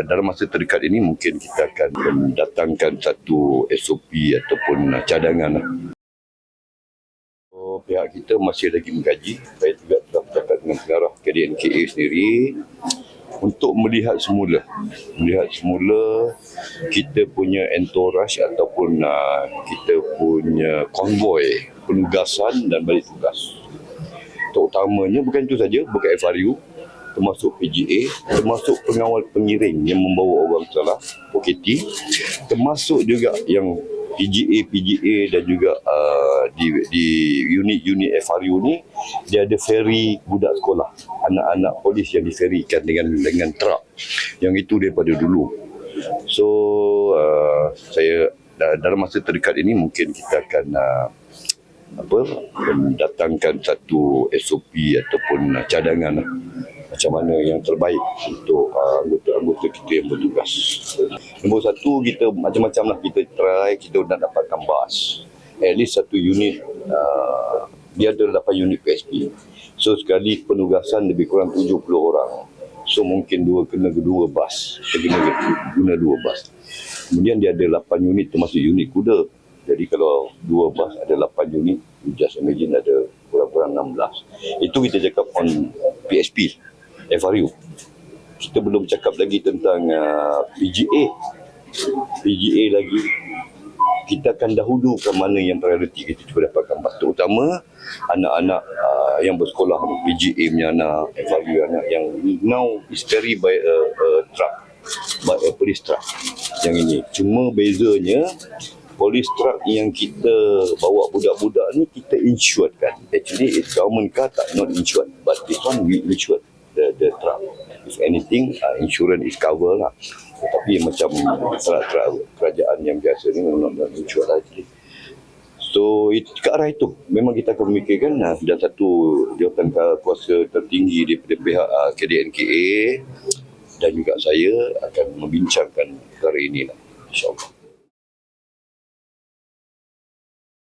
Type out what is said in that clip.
uh, dalam masa terdekat ini mungkin kita akan mendatangkan satu SOP ataupun uh, cadangan lah. So, pihak kita masih lagi mengkaji. Saya juga telah bercakap dengan pengarah KDNKA sendiri untuk melihat semula melihat semula kita punya entourage ataupun uh, kita punya konvoi penugasan dan balik tugas terutamanya bukan itu saja bukan FRU termasuk PGA termasuk pengawal pengiring yang membawa orang salah OKT termasuk juga yang PGA PGA dan juga uh, di di unit-unit FRU ni dia ada ferry budak sekolah. Anak-anak polis yang diferikan dengan dengan truk yang itu daripada dulu. So uh, saya dalam masa terdekat ini mungkin kita akan uh, apa mendatangkan satu SOP ataupun uh, cadangan uh, macam mana yang terbaik untuk uh, anggota-anggota kita yang bertugas. Nombor satu, kita macam-macam lah kita try, kita nak dapatkan bas. At least satu unit, uh, dia ada 8 unit PSP. So sekali penugasan lebih kurang 70 orang. So mungkin dua kena dua bas. Kita kena guna dua bas. Kemudian dia ada 8 unit termasuk unit kuda. Jadi kalau dua bas ada 8 unit, you just imagine ada kurang-kurang 16. Itu kita cakap on PSP. FRU. Kita belum cakap lagi tentang uh, PGA. PGA lagi. Kita akan dahulukan mana yang prioriti kita cuba dapatkan. Terutama anak-anak uh, yang bersekolah PGA punya anak, FRU anak yang now is carry by a, a truck. By a police truck. Yang ini. Cuma bezanya police truck yang kita bawa budak-budak ni kita insured kan. Actually it's government car tak not insured. But this one we insured the the truck. If anything, uh, insurance is cover lah. Tetapi macam truck-truck kerajaan yang biasa ni memang not insured lah actually. So itu ke arah itu memang kita akan memikirkan uh, dan satu jawatan kuasa tertinggi daripada pihak uh, KDNKA dan juga saya akan membincangkan perkara ini lah insyaAllah.